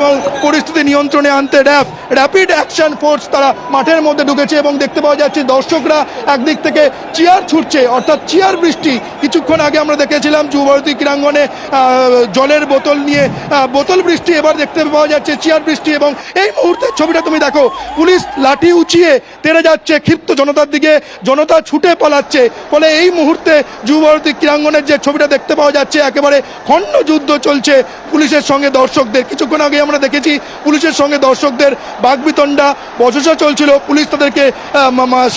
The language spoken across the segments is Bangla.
এবং পরিস্থিতি নিয়ন্ত্রণে আনতে র্যাব র্যাপিড অ্যাকশন ফোর্স তারা মাঠের মধ্যে ঢুকেছে এবং দেখতে পাওয়া যাচ্ছে দর্শকরা একদিক থেকে চেয়ার ছুটছে, অর্থাৎ চেয়ার বৃষ্টি। কিছুক্ষণ আগে আমরা দেখেছিলাম যুবভারতী ক্রীড়াঙ্গনে জলের বোতল নিয়ে বোতল বৃষ্টি, এবার দেখতে পাওয়া যাচ্ছে চেয়ার বৃষ্টি এবং এই মুহূর্তের ছবিটা তুমি দেখো, পুলিশ লাঠি উঁচিয়ে তেড়ে যাচ্ছে ক্ষিপ্ত জনতার দিকে, জনতা ছুটে পালাচ্ছে, ফলে এই মুহূর্তে যুবভারতী ক্রীড়াঙ্গনের যে ছবিটা দেখতে পাওয়া যাচ্ছে, একেবারে খণ্ড যুদ্ধ চলছে পুলিশের সঙ্গে দর্শকদের। কিছুক্ষণ আগে আমরা দেখেছি পুলিশের সঙ্গে দর্শকদের বাগবিতণ্ডা বচসা চলছিল। পুলিশ তাদেরকে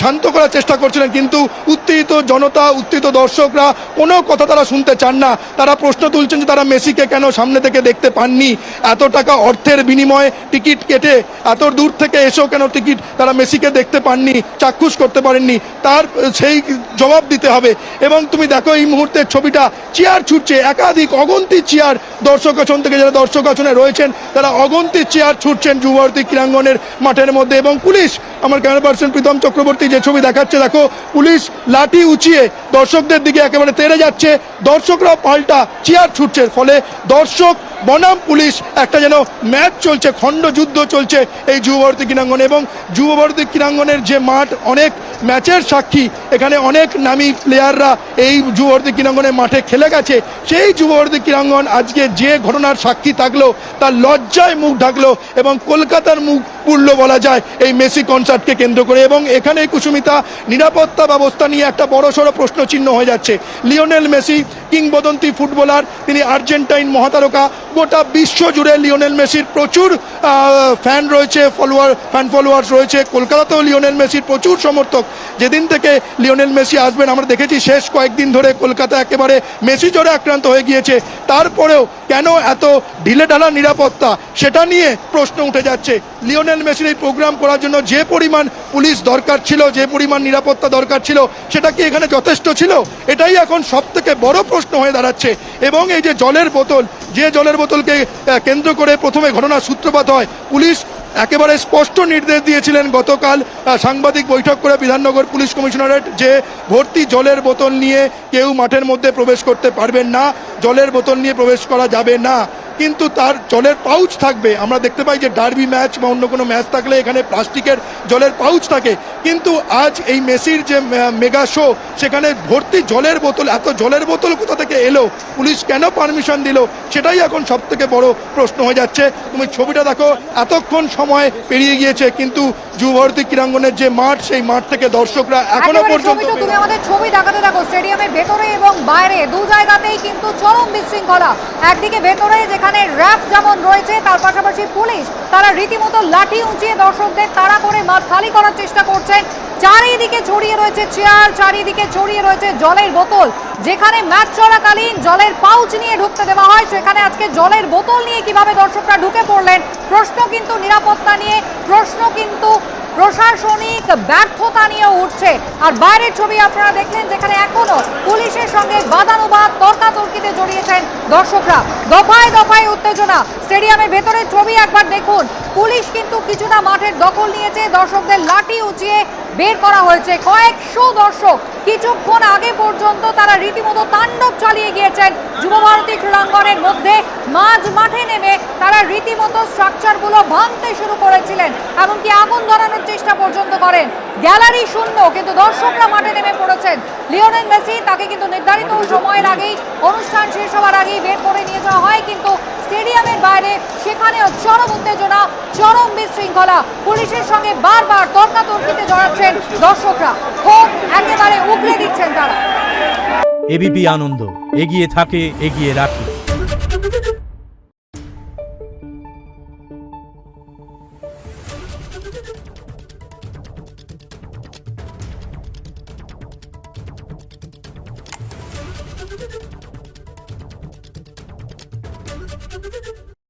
শান্ত করার চেষ্টা করছিলেন, কিন্তু উত্তেজিত জনতা, উত্তেজিত দর্শকরা কোনো কথা তারা শুনতে চান না। তারা প্রশ্ন তুলছেন যে তারা মেসিকে কেন সামনে থেকে দেখতে পাননি? এত টাকা অর্থের বিনিময়ে টিকিট কেটে, এত দূর থেকে এসেও কেন টিকিট তারা মেসিকে দেখতে পাননি, চাক্ষুষ করতে পারেননি? তার, সেই জবাব দিতে হবে। এবং তুমি দেখো এই মুহূর্তের ছবিটা, চেয়ার ছুটছে, একাধিক অগন্তি চেয়ার দর্শক আসন থেকে, যারা দর্শক আসনে রয়েছেন, তারা অগন্তি চেয়ার ছুটছেন যুবভারতী ক্রীড়াঙ্গনের মাঠের মধ্যে এবং পুলিশ, আমার ক্যামেরা পার্সন প্রীতম চক্রবর্তী যে ছবি দেখাচ্ছে, দেখো, পুলিশ লাঠি উঁচিয়ে দর্শকদের দিকে একেবারে তেড়ে যাচ্ছে দর্শকরা পাল্টা চেয়ার ছুটছে ফলে দর্শক বনাম পুলিশ একটা যেন ম্যাচ চলছে, খণ্ড যুদ্ধ চলছে এই যুবভারতী ক্রীড়াঙ্গনে এবং যুবভারতী ক্রীড়াঙ্গনের যে মাঠ, অনেক ম্যাচের সাক্ষী এখানে অনেক নামী প্লেয়াররা এই যুবভারতী ক্রীড়াঙ্গনে মাঠে খেলে গেছে। সেই যুবভারতী ক্রীড়াঙ্গন আজকে যে ঘটনার সাক্ষী থাকল, তার লজ্জায় মুখ ঢাকলো এবং কলকাতার মুখ পুরল বলা যায় এই মেসি কনসার্টকে কেন্দ্র করে এবং এখানে কুসুমিতা, নিরাপত্তা ব্যবস্থা নিয়ে একটা বড় সড়ো প্রশ্ন চিহ্ন হয়ে যাচ্ছে। লিওনেল মেসি, কিংবদন্তি ফুটবলার, তিনি আর্জেন্টাইন মহাতারকা গোটা বিশ্ব জুড়ে লিওনেল মেসির প্রচুর ফ্যান রয়েছে ফলোয়ার ফ্যান ফলোয়ার্স রয়েছে। কলকাতাতেও লিওনেল মেসির প্রচুর সমর্থক। যেদিন থেকে লিওনেল মেসি আসবেন, আমরা দেখেছি শেষ কয়েকদিন ধরে কলকাতা একেবারে মেসি জ্বরে আক্রান্ত হয়ে গিয়েছে। তারপরেও কেন এত ঢিলে ঢালা নিরাপত্তা? সেটা নিয়ে প্রশ্ন উঠে যাচ্ছে। লিওনেল মেসির এই প্রোগ্রাম করার জন্য যে পরিমাণ পুলিশ দরকার ছিল, যে পরিমাণ নিরাপত্তা দরকার ছিল, সেটা কি এখানে যথেষ্ট ছিল? এটাই এখন সব থেকে বড় প্রশ্ন হয়ে দাঁড়াচ্ছে। এবং এই যে জলের বোতল, যে জলের বোতলকে কেন্দ্র করে প্রথমে ঘটনার সূত্রপাত হয়, পুলিশ একেবারে স্পষ্ট নির্দেশ দিয়েছিলেন গতকাল সাংবাদিক বৈঠক করে বিধাননগর পুলিশ কমিশনারেট যে ভর্তি জলের বোতল নিয়ে কেউ মাঠের মধ্যে প্রবেশ করতে পারবেন না, জলের বোতল নিয়ে প্রবেশ করা যাবে না। কিন্তু তার জলের পাউচ থাকবে। আমরা দেখতে পাই যে ডার্বি ম্যাচ বা অন্য কোনো ম্যাচ থাকলে এখানে প্লাস্টিকের জলের পাউচ থাকে। কিন্তু আজ এই মেসির যে মেগা শো সেখানে ভর্তি জলের বোতল এত জলের বোতল কোথা থেকে এলো? পুলিশ কেন পারমিশন দিল? সেটাই এখন সব থেকে বড় প্রশ্ন হয়ে যাচ্ছে। তুমি ছবিটা দেখো এতক্ষণ সময় পেরিয়ে গিয়েছে কিন্তু যুবভারতী ক্রীড়াঙ্গনের যে মাঠ সেই মাঠ থেকে দর্শকরা এখনও পর্যন্ত তুমি আমাদের ছবি দেখাতে থাকো স্টেডিয়ামের ভেতরে এবং বাইরে দু জায়গাতেই কিন্তু চরম বিশৃঙ্খলা। একদিকে ভেতরে যেখানে র্যাপ যেমন রয়েছে, তার পাশাপাশি পুলিশ তারা রীতিমতো লাঠি উঁচিয়ে দর্শকদের তাড়া করে মাঠ খালি করার চেষ্টা করছেন চারিদিকে ছড়িয়ে রয়েছে চেয়ার, চারিদিকে ছড়িয়ে রয়েছে জলের বোতল। যেখানে ম্যাচ চলাকালীন জলের পাউচ নিয়ে ঢুকতে দেওয়া হয়, সেখানে আজকে জলের বোতল নিয়ে কীভাবে দর্শকরা ঢুকে পড়লেন, প্রশ্ন কিন্তু নিরাপত্তা নিয়ে, প্রশ্ন কিন্তু প্রশাসনিক ব্যর্থতা নিয়ে উঠছে। আর বাইরের ছবি আপনারা দেখলেন যেখানে এখনও পুলিশের সঙ্গে বাদানুবাদ, তর্কাতর্কিতে জড়িয়েছেন দর্শকরা। দফায় দফায় উত্তেজনা। স্টেডিয়ামের ভেতরের ছবি একবার দেখুন। পুলিশ কিন্তু কিছুটা মাঠের দখল নিয়েছে। দর্শকদের লাঠি উঁচিয়ে বের করা হয়েছে। কয়েকশো দর্শক কিছুক্ষণ আগে পর্যন্ত তারা রীতিমতো তাণ্ডব চালিয়ে গিয়েছেন। যুবভারতী ক্রীড়াঙ্গনের মধ্যে মাঝ মাঠে নেমে তারা রীতিমতো স্ট্রাকচারগুলো ভাঙতে শুরু করেছিলেন, এমনকি আগুন ধরানোর চেষ্টা পর্যন্ত করেন। গ্যালারি শূন্য, কিন্তু দর্শকরা মাঠে নেমে পড়েছেন। লিওনেল মেসি তাকে কিন্তু নির্ধারিত সময়ের আগেই অনুষ্ঠান শেষ হওয়ার আগেই বের করে নিয়ে যাওয়া হয়, কিন্তু স্টেডিয়ামের বাইরে সেখানেও চরম উত্তেজনা, চরম বিশৃঙ্খলা। পুলিশের সঙ্গে বারবার তর্কাতর্কিতে জড়াচ্ছেন দর্শকরা। ক্ষোভ একেবারে উগরে দিচ্ছেন তারা। এবিপি আনন্দ, এগিয়ে থাকে, এগিয়ে রাখে।